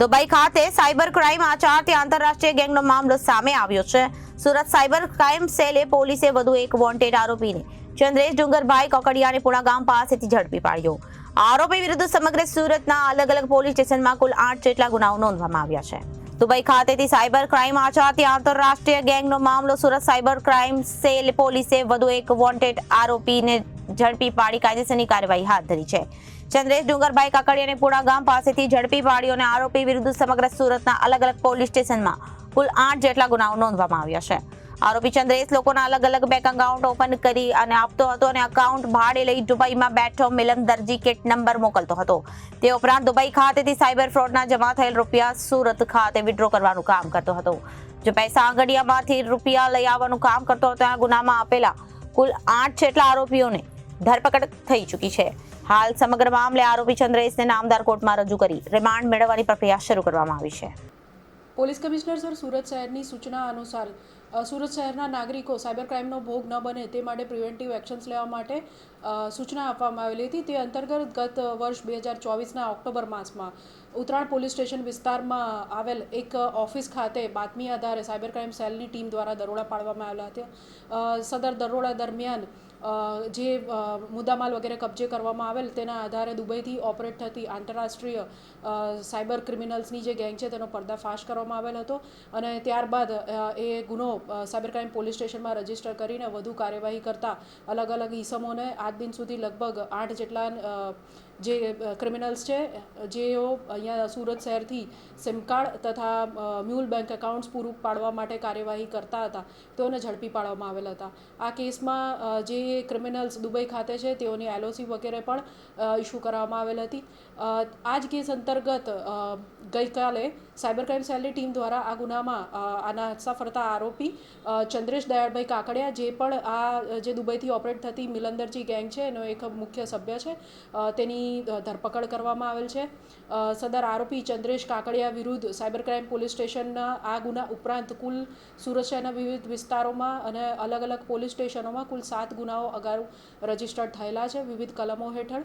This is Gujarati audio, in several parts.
દુબઈ ખાતે સાયબર ક્રાઇમ આચારથી આંતરરાષ્ટ્રીય ગેંગનો મામલો સામે આવ્યો છે. સુરત સાયબર ક્રાઇમ સેલે પોલીસે વધુ એક વોન્ટેડ આરોપીને ચંદ્રેશ ડુંગરભાઈ કોકડિયાને પુણા ગામ પાસેથી ઝડપી પાડ્યો. આરોપી વિરુદ્ધ સમગ્ર સુરતના અલગ અલગ પોલીસ સ્ટેશનમાં કુલ આઠ જેટલા ગુનાઓ નોંધવામાં આવ્યા છે. દુબઈ ખાતેથી સાયબર ક્રાઇમ આચરતી આંતરરાષ્ટ્રીય ગેંગનો મામલો સુરત સાયબર ક્રાઇમ સેલ પોલીસે વધુ એક વોન્ટેડ આરોપીને ઝડપી પાડી કાયદેસરની કાર્યવાહી હાથ ધરી છે. ચંદ્રેશ ડુંગરભાઈ કાકડિયાને પુણા ગામ પાસેથી ઝડપી પાડ્યો અને આરોપી વિરુદ્ધ સમગ્ર સુરતના અલગ અલગ પોલીસ સ્ટેશનમાં કુલ આઠ જેટલા ગુનાઓ નોંધવામાં આવ્યા છે. આરોપી ચંદ્રેશ લોકોના અલગ અલગ બેંક એકાઉન્ટ ઓપન કરી અને આપતો હતો અને એકાઉન્ટ ભાડે લઈ દુબઈમાં બેઠો મિલન દરજી કિટ નંબર મોકલતો હતો. તે ઉપરાંત દુબઈ ખાતેથી સાયબર ફ્રોડના જમા થયેલ રૂપિયા સુરત ખાતે વિડ્રો કરવાનું કામ કરતો હતો. જો પૈસા આંગડિયામાંથી રૂપિયા લઈ આવવાનું કામ કરતો હતો આ ગુનામાં આપેલા કુલ આઠ જેટલા આરોપીઓને ધરપકડ થઈ ચૂકી છે. હાલ સમગ્ર મામલે આરોપી ચંદ્રેશને નામદાર કોર્ટમાં રજૂ કરી રિમાન્ડ મેળવવાની પ્રક્રિયા શરૂ કરવામાં આવી છે. પોલીસ કમિશનર સર સુરત શહેરની સૂચના અનુસાર સુરત શહેરના નાગરિકો સાયબર ક્રાઇમનો ભોગ ન બને તે માટે પ્રિવેન્ટિવ એક્શન્સ લેવા માટે સૂચના આપવામાં આવેલી હતી. તે અંતર્ગત ગત વર્ષ બે હજાર ચોવીસના ઓક્ટોબર માસમાં ઉત્તરાયણ પોલીસ સ્ટેશન વિસ્તારમાં આવેલ એક ઓફિસ ખાતે બાતમી આધારે સાયબર ક્રાઇમ સેલની ટીમ દ્વારા દરોડા પાડવામાં આવેલા હતા. સદર દરોડા દરમિયાન જે મુદ્દામાલ વગેરે કબજે કરવામાં આવેલ તેના આધારે દુબઈથી ઓપરેટ થતી આંતરરાષ્ટ્રીય સાયબર ક્રિમિનલ્સની જે ગેંગ છે તેનો પર્દાફાશ કરવામાં આવેલ હતો અને ત્યારબાદ એ ગુનો સાયબર ક્રાઇમ પોલીસ સ્ટેશનમાં રજિસ્ટર કરીને વધુ કાર્યવાહી કરતા અલગ અલગ ઈસમોને આજ દિન સુધી લગભગ આઠ જેટલા જે ક્રિમિનલ્સ છે જેઓ અહીંયા સુરત શહેરથી સિમકાર્ડ તથા મ્યુલ બેંક એકાઉન્ટ્સ પૂરું પાડવા માટે કાર્યવાહી કરતા હતા. તેઓને ઝડપી પાડવામાં આવેલા હતા. આ કેસમાં જે ક્રિમિનલ્સ દુબઈ ખાતે છે, તેઓની એલઓસી વગેરે પણ ઇસ્યુ કરવામાં આવેલ હતી. આ જ કેસ અંતર્ગત ગઈકાલે સાયબર ક્રાઇમ સેલની ટીમ દ્વારા આ ગુનામાં આના હાદસા ફરતા આરોપી ચંદ્રેશ દયાળભાઈ કાકડિયા, જે પણ આ, જે દુબઈથી ઓપરેટ થતી મિલંદરજી ગેંગ છે, એનો એક મુખ્ય સભ્ય છે તેની અ, ધરપકડ કરવામાં આવેલ છે. સદર આરોપી ચંદ્રેશ કાકડિયા વિરુદ્ધ સાયબર ક્રાઇમ પોલીસ સ્ટેશનના આ ગુના ઉપરાંત કુલ સુરત શહેરના વિવિધ વિસ્તારોમાં અને અલગ અલગ પોલીસ સ્ટેશનોમાં કુલ સાત ગુનાઓ અગાઉ રજીસ્ટર્ડ થયેલા છે. વિવિધ કલમો હેઠળ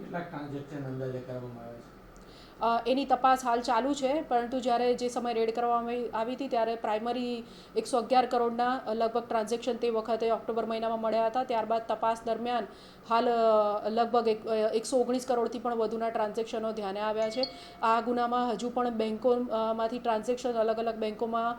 કેટલાક ટ્રાન્ઝેક્શન અંદાજે કરવામાં આવે છે? એની તપાસ હાલ ચાલુ છે, પરંતુ જ્યારે જે સમય રેડ કરવામાં આવી હતી ત્યારે પ્રાઇમરી એકસો અગિયાર કરોડના લગભગ ટ્રાન્ઝેક્શન તે વખતે ઓક્ટોબર મહિનામાં મળ્યા હતા. ત્યારબાદ તપાસ દરમિયાન હાલ લગભગ એક એકસો ઓગણીસ કરોડથી પણ વધુના ટ્રાન્ઝેક્શનો ધ્યાને આવ્યા છે. આ ગુનામાં હજુ પણ બેન્કોમાંથી ટ્રાન્ઝેક્શન અલગ અલગ બેન્કોમાં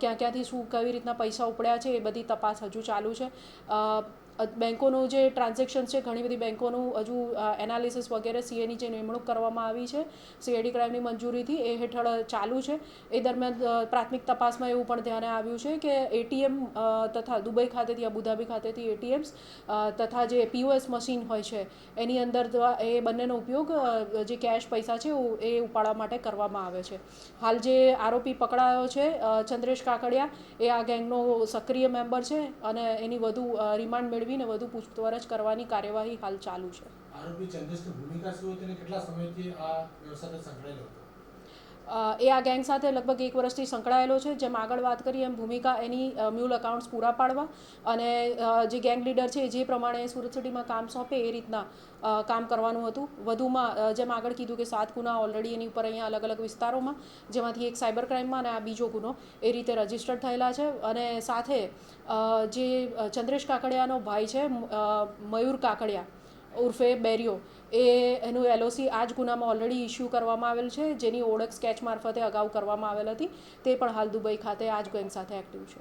ક્યાં ક્યાંથી શું, કેવી રીતના પૈસા ઉપડ્યા છે એ બધી તપાસ હજુ ચાલુ છે. બેન્કોનું જે ટ્રાન્ઝેક્શન છે, ઘણી બધી બેન્કોનું હજુ એનાલિસિસ વગેરે સીએની જે નિમણૂક કરવામાં આવી છે સીએડી ક્રાઇમની મંજૂરીથી એ હેઠળ ચાલુ છે. એ દરમિયાન પ્રાથમિક તપાસમાં એવું પણ ધ્યાને આવ્યું છે કે એટીએમ તથા દુબઈ ખાતેથી, અબુધાબી ખાતેથી એટીએમ્સ તથા જે પીઓએસ મશીન હોય છે, એની અંદર એ બંનેનો ઉપયોગ જે કેશ પૈસા છે એ ઉપાડવા માટે કરવામાં આવે છે. હાલ જે આરોપી પકડાયો છે ચંદ્રેશ કાકડિયા, એ આ ગેંગનો સક્રિય મેમ્બર છે અને એની વધુ રિમાન્ડ મેળવીને વધુ પૂછપરછ કરવાની કાર્યવાહી હાલ ચાલુ છે. આરોપી ચંદ્રેશની ભૂમિકા શું હતી અને કેટલા સમયથી આ વ્યવસાય સંકળાયેલો હતો? એ આ ગેંગ સાથે લગભગ એક વર્ષથી સંકળાયેલો છે, જેમ આગળ વાત કરી એમ ભૂમિકા એની મ્યુલ અકાઉન્ટ્સ પૂરા પાડવા અને જે ગેંગ લીડર છે જે પ્રમાણે સુરત સિટીમાં કામ સોંપે એ રીતના કામ કરવાનું હતું. વધુમાં જેમ આગળ કીધું કે સાત ગુના ઓલરેડી એની ઉપર અહીંયા અલગ અલગ વિસ્તારોમાં, જેમાંથી એક સાયબર ક્રાઇમમાં અને આ બીજો ગુનો એ રીતે રજીસ્ટર્ડ થયેલા છે અને સાથે જે ચંદ્રેશ કાકડિયાનો ભાઈ છે મયુર કાકડિયા ઉર્ફે બેરિયો. એ, એનું એલઓસી આ જ ગુનામાં ઓલરેડી ઇસ્યુ કરવામાં આવેલ છે. જેની ઓળખ સ્કેચ મારફતે અગાઉ કરવામાં આવેલ હતી. તે પણ હાલ દુબઈ ખાતે આ જ ગેંગ સાથે એક્ટિવ છે.